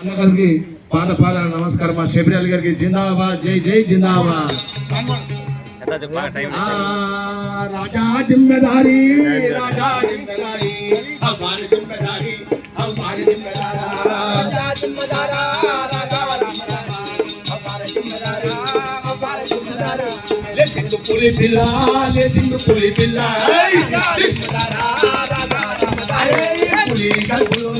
అన్నగారికి పాద పాద నమస్కారం మా శబరియాల గారికి జిందాబాద్ జై జై జిందాబాద్ రాజా జిమ్మెదారి రాజా జిమ్మెదారి హమారి జిమ్మెదారి హమారి జిమ్మెదారా రాజా జిమ్మెదారా రాజా రామ రామ హమారి జిమ్మెదారా హమారి జిమ్మెదారా లే సింధు పులి పిల్ల లే సింధు పులి పిల్ల ఏయ్! జిమ్మెదారా రాజా రామ ఏయ్! పులి కల్పులోనే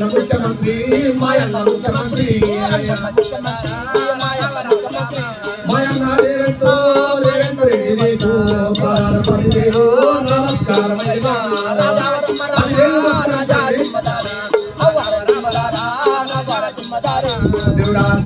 అన్న ముఖ్యమంత్రి మాయన్న ముఖ్యమంత్రి మాయన్న రేవంతో రేవంత్ రెడ్డి నీకు భారతపతి నమస్కారం పదివేలు నమస్కారం.